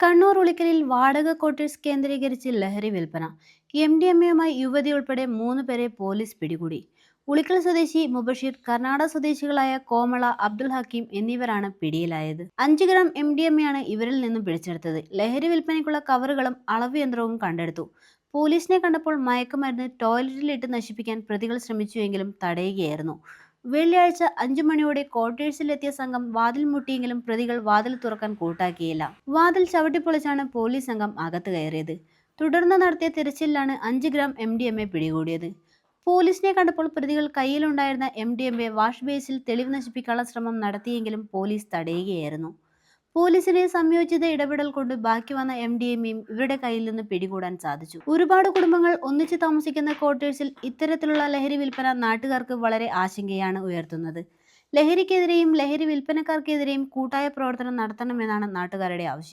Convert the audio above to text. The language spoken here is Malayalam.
കണ്ണൂർ ഉളിക്കലിൽ വാടക ക്വാർട്ടേഴ്സ് കേന്ദ്രീകരിച്ച് ലഹരി വിൽപ്പന. എം ഡി എം എയുമായി യുവതി ഉൾപ്പെടെ മൂന്ന് പേരെ പോലീസ് പിടികൂടി. ഉളിക്കൽ സ്വദേശി മുബഷീർ കർണാടക സ്വദേശികളായ കോമള അബ്ദുൽ ഹക്കീം എന്നിവരാണ് പിടിയിലായത്. അഞ്ച് ഗ്രാം എം ഡി എം എയാണ് ഇവരിൽ നിന്നും പിടിച്ചെടുത്തത്. ലഹരി വിൽപ്പനയ്ക്കുള്ള കവറുകളും അളവ് യന്ത്രവും കണ്ടെടുത്തു. പോലീസിനെ കണ്ടപ്പോൾ മയക്കുമരുന്ന് ടോയ്ലറ്റിലിട്ട് നശിപ്പിക്കാൻ പ്രതികൾ ശ്രമിച്ചുവെങ്കിലും തടയുകയായിരുന്നു. വെള്ളിയാഴ്ച അഞ്ചു മണിയോടെ ക്വാർട്ടേഴ്സിലെത്തിയ സംഘം വാതിൽ മുട്ടിയെങ്കിലും പ്രതികൾ വാതിൽ തുറക്കാൻ കൂട്ടാക്കിയില്ല. വാതിൽ ചവിട്ടിപ്പൊളിച്ചാണ് പോലീസ് സംഘം അകത്ത് കയറിയത്. തുടർന്ന് നടത്തിയ തിരച്ചിലാണ് അഞ്ച് gram M D M A പിടികൂടിയത്. പോലീസിനെ കണ്ടപ്പോൾ പ്രതികൾ കയ്യിലുണ്ടായിരുന്ന M D M A wash ബേസിൽ തെളിവ് നശിപ്പിക്കാനുള്ള ശ്രമം നടത്തിയെങ്കിലും പോലീസ് തടയുകയായിരുന്നു. പോലീസിന്റെ സംയോജിത ഇടപെടൽ കൊണ്ട് ബാക്കി വന്ന എം ഡി എമ്മയും ഇവരുടെ കയ്യിൽ നിന്ന് പിടികൂടാൻ സാധിച്ചു. ഒരുപാട് കുടുംബങ്ങൾ ഒന്നിച്ച് താമസിക്കുന്ന ക്വാർട്ടേഴ്സിൽ ഇത്തരത്തിലുള്ള ലഹരി വിൽപ്പന നാട്ടുകാർക്ക് വളരെ ആശങ്കയാണ് ഉയർത്തുന്നത്. ലഹരിക്കെതിരെയും ലഹരി വിൽപ്പനക്കാർക്കെതിരെയും കൂട്ടായ പ്രവർത്തനം നടത്തണമെന്നാണ് നാട്ടുകാരുടെ ആവശ്യം.